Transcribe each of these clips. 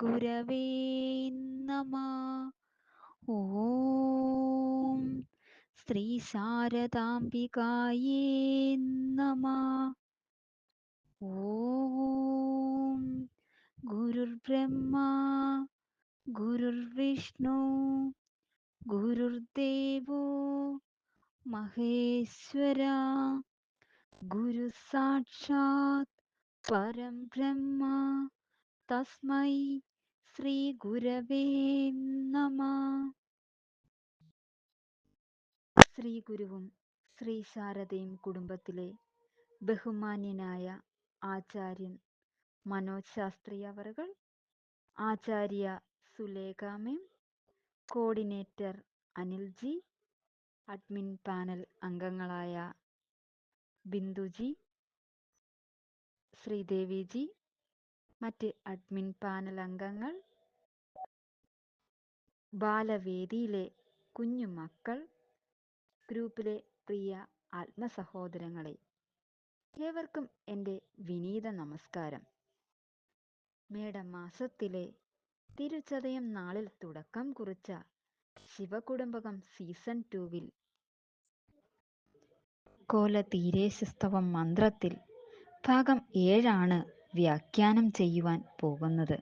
ശ്രീഗുരവേ നമ. ഓം ശ്രീ ശാരദാംബികായേ നമ. ഓം ഗുരുർബ്രഹ്മ ഗുരുർവിഷ്ണു ഗുരുദേവോ മഹേശ്വര ഗുരു സാക്ഷാത് പരം ബ്രഹ്മ തസ്മൈ ശ്രീ ഗുരവേ നമ. ശ്രീ ഗുരുവും ശ്രീ ശാരദയും കുടുംബത്തിലെ ബഹുമാന്യനായ ആചാര്യൻ മനോജ് ശാസ്ത്രി അവറുകൾ ആചാര്യ സുലേഖാമേം കോർഡിനേറ്റർ അനിൽജി അഡ്മിൻ പാനൽ അംഗങ്ങളായ ബിന്ദുജി ശ്രീദേവിജി മറ്റ് അഡ്മിൻ പാനൽ അംഗങ്ങൾ ബാലവേദിയിലെ കുഞ്ഞു മക്കൾ ഗ്രൂപ്പിലെ പ്രിയ ആത്മസഹോദരങ്ങളെ ഏവർക്കും എന്റെ വിനീത നമസ്കാരം. മേടമാസത്തിലെ തിരുച്ചതയം നാളിൽ തുടക്കം കുറിച്ച ശിവകുടുംബകം സീസൺ ടൂവിൽ കോലതീരേശസ്തവം മന്ത്രത്തിൽ ഭാഗം ഏഴാണ് വ്യാഖ്യാനം ചെയ്യുവാൻ പോകുന്നത്.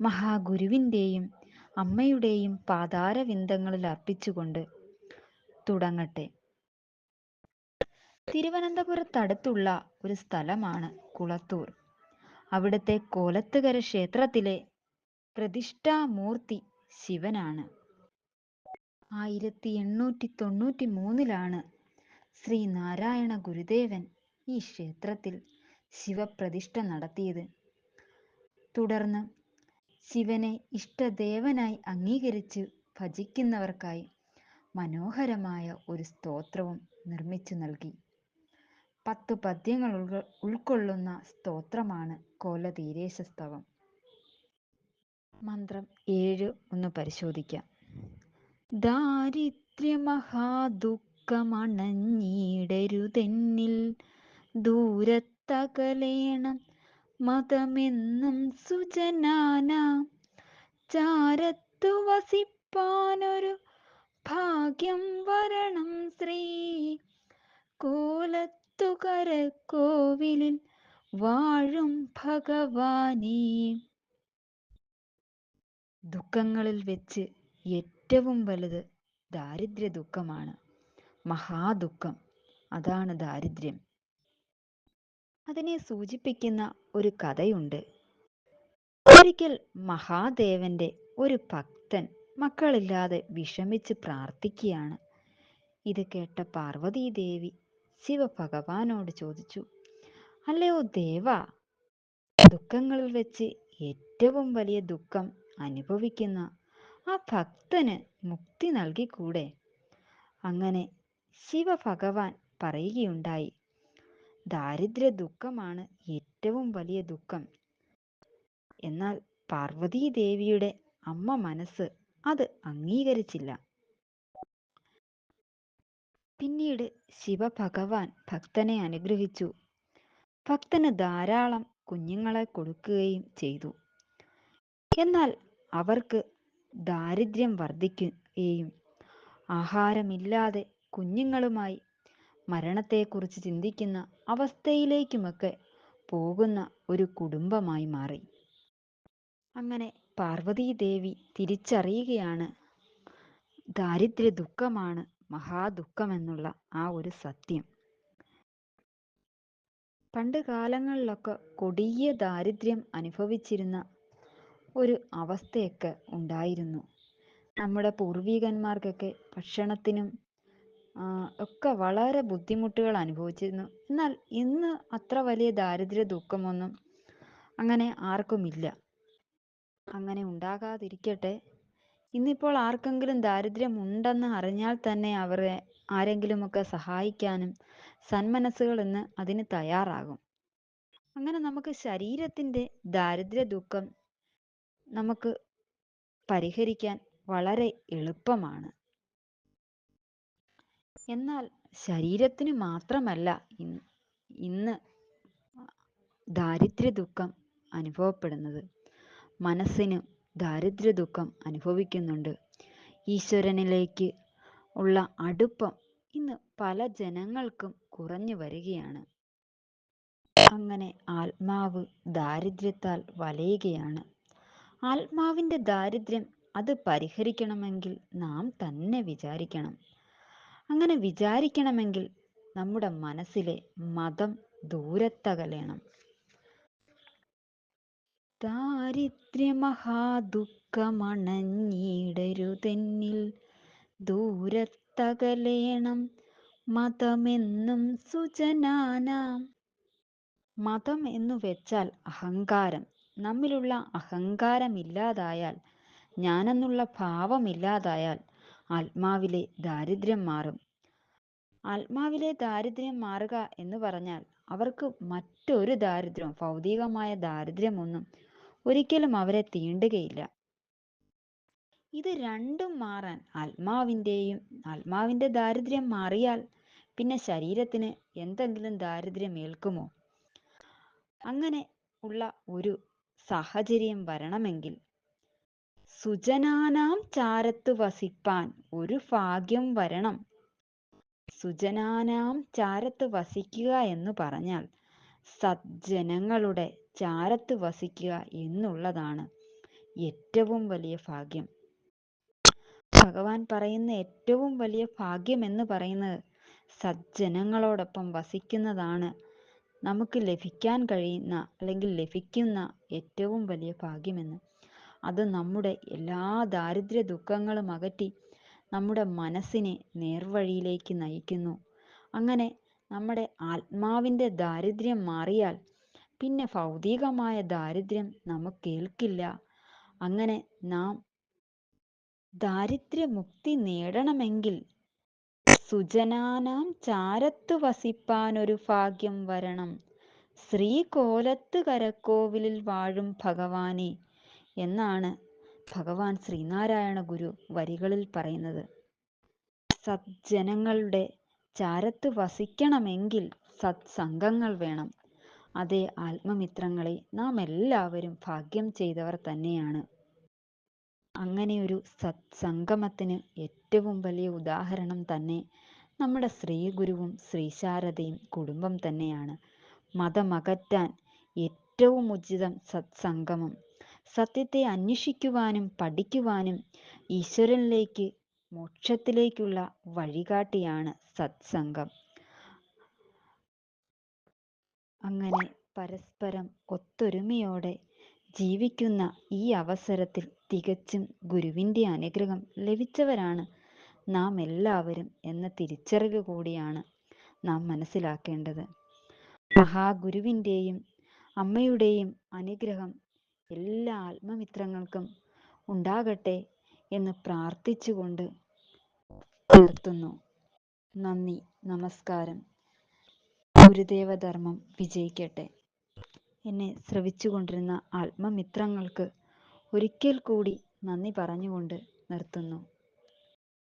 മഹാഗുരുവിന്റെയും അമ്മയുടെയും പാതാരവിന്ദങ്ങളിൽ അർപ്പിച്ചുകൊണ്ട് തുടങ്ങട്ടെ. തിരുവനന്തപുരത്തടുത്തുള്ള ഒരു സ്ഥലമാണ് കുളത്തൂർ. അവിടുത്തെ കോലത്തുകര ക്ഷേത്രത്തിലെ പ്രതിഷ്ഠാമൂർത്തി ശിവനാണ്. ആയിരത്തി എണ്ണൂറ്റി തൊണ്ണൂറ്റി മൂന്നിലാണ് ശ്രീ നാരായണ ഗുരുദേവൻ ഈ ക്ഷേത്രത്തിൽ ശിവപ്രതിഷ്ഠ നടത്തിയത്. തുടർന്ന് ശിവനെ ഇഷ്ടദേവനായി അംഗീകരിച്ച് ഭജിക്കുന്നവർക്കായി മനോഹരമായ ഒരു സ്തോത്രവും നിർമ്മിച്ചു നൽകി. പത്തു പദ്യങ്ങൾ ഉൾകൊ- ഉൾക്കൊള്ളുന്ന സ്തോത്രമാണ് കോലതീരേശസ്തവം. മന്ത്രം ഏഴ് ഒന്ന് പരിശോധിക്കാം. ദാരിദ്ര്യമഹാദുഃഖമണഞ്ഞിടരുതെന്നിൽ ദൂരത്തകലേണം മതമെന്നും സുജനാന. ചാരത്തു വസിപ്പാനൊരു ഭാഗ്യം വരണം ശ്രീ. കോലത്തുകര കോവിലിൽ വാഴും ഭഗവാനേ. ദുഃഖങ്ങളിൽ വെച്ച് ഏറ്റവും വലുത് ദാരിദ്ര്യ ദുഃഖമാണ്. മഹാദുഃഖം. അതാണ് ദാരിദ്ര്യം. അതിനെ സൂചിപ്പിക്കുന്ന ഒരു കഥയുണ്ട്. ഒരിക്കൽ മഹാദേവന്റെ ഒരു ഭക്തൻ മക്കളില്ലാതെ വിഷമിച്ച് പ്രാർത്ഥിക്കുകയാണ്. ഇത് കേട്ട പാർവതീദേവി ശിവഭഗവാനോട് ചോദിച്ചു അല്ലയോ ദേവ ദുഃഖങ്ങളിൽ വെച്ച് ഏറ്റവും വലിയ ദുഃഖം അനുഭവിക്കുന്ന ആ ഭക്തന് മുക്തി നൽകിക്കൂടെ? അങ്ങനെ ശിവഭഗവാൻ പറയുകയുണ്ടായി. ദാരിദ്ര്യ ദുഃഖമാണ് ഏറ്റവും വലിയ ദുഃഖം. എന്നാൽ പാർവതീദേവിയുടെ അമ്മ മനസ്സ് അത് അംഗീകരിച്ചില്ല. പിന്നീട് ശിവഭഗവാൻ ഭക്തനെ അനുഗ്രഹിച്ചു. ഭക്തന് ധാരാളം കുഞ്ഞുങ്ങളെ കൊടുക്കുകയും ചെയ്തു. എന്നാൽ അവർക്ക് ദാരിദ്ര്യം വർദ്ധിക്കുകയും ആഹാരമില്ലാതെ കുഞ്ഞുങ്ങളുമായി മരണത്തെക്കുറിച്ച് ചിന്തിക്കുന്ന അവസ്ഥയിലേക്കുമൊക്കെ പോകുന്ന ഒരു കുടുംബമായി മാറി. അങ്ങനെ പാർവതീദേവി തിരിച്ചറിയുകയാണ് ദാരിദ്ര്യ ദുഃഖമാണ് മഹാദുഃഖമെന്നുള്ള ആ ഒരു സത്യം. പണ്ട് കാലങ്ങളിലൊക്കെ കൊടിയ ദാരിദ്ര്യം അനുഭവിച്ചിരുന്ന ഒരു അവസ്ഥയൊക്കെ ഉണ്ടായിരുന്നു. നമ്മുടെ പൂർവികന്മാർക്കൊക്കെ ഭക്ഷണത്തിനും ഒക്കെ വളരെ ബുദ്ധിമുട്ടുകൾ അനുഭവിച്ചിരുന്നു. എന്നാൽ ഇന്ന് അത്ര വലിയ ദാരിദ്ര്യ ദുഃഖമൊന്നും അങ്ങനെ ആർക്കുമില്ല. അങ്ങനെ ഉണ്ടാകാതിരിക്കട്ടെ. ഇന്നിപ്പോൾ ആർക്കെങ്കിലും ദാരിദ്ര്യം ഉണ്ടെന്ന് അറിഞ്ഞാൽ തന്നെ അവരെ ആരെങ്കിലുമൊക്കെ സഹായിക്കാനും സന്മനസ്സുകൾ ഇന്ന് അതിന് തയ്യാറാകും. അങ്ങനെ നമുക്ക് ശരീരത്തിന്റെ ദാരിദ്ര്യ ദുഃഖം നമുക്ക് പരിഹരിക്കാൻ വളരെ എളുപ്പമാണ്. എന്നാൽ ശരീരത്തിന് മാത്രമല്ല ഇന്ന് ദാരിദ്ര്യ ദുഃഖം അനുഭവപ്പെടുന്നത്. മനസ്സിന് ദാരിദ്ര്യ ദുഃഖം അനുഭവിക്കുന്നുണ്ട്. ഈശ്വരനിലേക്ക് ഉള്ള അടുപ്പം ഇന്ന് പല ജനങ്ങൾക്കും കുറഞ്ഞു വരികയാണ്. അങ്ങനെ ആത്മാവ് ദാരിദ്ര്യത്താൽ വലയുകയാണ്. ആത്മാവിന്റെ ദാരിദ്ര്യം അത് പരിഹരിക്കണമെങ്കിൽ നാം തന്നെ വിചാരിക്കണം. അങ്ങനെ വിചാരിക്കണമെങ്കിൽ നമ്മുടെ മനസ്സിലെ മതം ദൂരത്തകലേണം. ദാരിദ്ര്യമഹാദുഃഖമണഞ്ഞിടരുതെന്നിൽ ദൂരത്തകലേണം മതമെന്നും സുജനാനാം. മതം എന്നു വെച്ചാൽ അഹങ്കാരം. നമ്മിലുള്ള അഹങ്കാരം ഇല്ലാതായാൽ ഞാനെന്നുള്ള ഭാവമില്ലാതായാൽ ആത്മാവിലെ ദാരിദ്ര്യം മാറും. ആത്മാവിലെ ദാരിദ്ര്യം മാറുക എന്ന് പറഞ്ഞാൽ അവർക്ക് മറ്റൊരു ദാരിദ്ര്യം ഭൗതികമായ ദാരിദ്ര്യമൊന്നും ഒരിക്കലും അവരെ തീണ്ടുകയില്ല. ഇത് രണ്ടും മാറാൻ ആത്മാവിന്റെയും ആത്മാവിന്റെ ദാരിദ്ര്യം മാറിയാൽ പിന്നെ ശരീരത്തിന് എന്തെങ്കിലും ദാരിദ്ര്യം ഏൽക്കുമോ അങ്ങനെ ഉള്ള ഒരു സാഹചര്യം വരണമെങ്കിൽ സുജനാനാം ചാരത്തു വസിപ്പാൻ ഒരു ഭാഗ്യം വരണം. സുജനാനാം ചാരത്ത് വസിക്കുക എന്ന് പറഞ്ഞാൽ സജ്ജനങ്ങളുടെ ചാരത്ത് വസിക്കുക എന്നുള്ളതാണ് ഏറ്റവും വലിയ ഭാഗ്യം. ഭഗവാൻ പറയുന്ന ഏറ്റവും വലിയ ഭാഗ്യം എന്ന് പറയുന്നത് സജ്ജനങ്ങളോടൊപ്പം വസിക്കുന്നതാണ്. നമുക്ക് ലഭിക്കാൻ കഴിയുന്ന അല്ലെങ്കിൽ ലഭിക്കുന്ന ഏറ്റവും വലിയ ഭാഗ്യമെന്ന് അത് നമ്മുടെ എല്ലാ ദാരിദ്ര്യ ദുഃഖങ്ങളും അകറ്റി നമ്മുടെ മനസ്സിനെ നേർവഴിയിലേക്ക് നയിക്കുന്നു. അങ്ങനെ നമ്മുടെ ആത്മാവിന്റെ ദാരിദ്ര്യം മാറിയാൽ പിന്നെ ഭൗതികമായ ദാരിദ്ര്യം നമുക്കേൽക്കില്ല അങ്ങനെ നാം ദാരിദ്ര്യമുക്തി നേടണമെങ്കിൽ സുജനാനാം ചാരത്തു വസിപ്പാനൊരു ഭാഗ്യം വരണം. ശ്രീകോലത്ത് കരക്കോവിലിൽ വാഴും ഭഗവാനെ എന്നാണ് ഭഗവാൻ ശ്രീനാരായണ ഗുരു വരികളിൽ പറയുന്നത്. സജ്ജനങ്ങളുടെ ചാരത്ത് വസിക്കണമെങ്കിൽ സത്സംഗങ്ങൾ വേണം. അതേ ആത്മമിത്രങ്ങളെ നാം എല്ലാവരും ഭാഗ്യം ചെയ്തവർ തന്നെയാണ്. അങ്ങനെ ഒരു സത്സംഗമത്തിന് ഏറ്റവും വലിയ ഉദാഹരണം തന്നെ നമ്മുടെ ശ്രീഗുരുവും ശ്രീശാരദയും കുടുംബം തന്നെയാണ്. മതമകറ്റാൻ ഏറ്റവും ഉചിതം സത്സംഗമം സത്യത്തെ അന്വേഷിക്കുവാനും പഠിക്കുവാനും ഈശ്വരനിലേക്ക് മോക്ഷത്തിലേക്കുള്ള വഴികാട്ടിയാണ് സത്സംഗം. അങ്ങനെ പരസ്പരം ഒത്തൊരുമയോടെ ജീവിക്കുന്ന ഈ അവസരത്തിൽ തികച്ചും ഗുരുവിന്റെ അനുഗ്രഹം ലഭിച്ചവരാണ് നാം എല്ലാവരും എന്ന തിരിച്ചറിവ് കൂടിയാണ് നാം മനസ്സിലാക്കേണ്ടത്. മഹാഗുരുവിന്റെയും അമ്മയുടെയും അനുഗ്രഹം എല്ലാ ആത്മമിത്രങ്ങൾക്കും ഉണ്ടാകട്ടെ എന്ന് പ്രാർത്ഥിച്ചുകൊണ്ട് നിർത്തുന്നു. നന്ദി നമസ്കാരം. ഗുരുദേവധർമ്മം വിജയിക്കട്ടെ. എന്നെ ശ്രവിച്ചുകൊണ്ടിരുന്ന ആത്മമിത്രങ്ങൾക്ക് ഒരിക്കൽ കൂടി നന്ദി പറഞ്ഞുകൊണ്ട് നിർത്തുന്നു.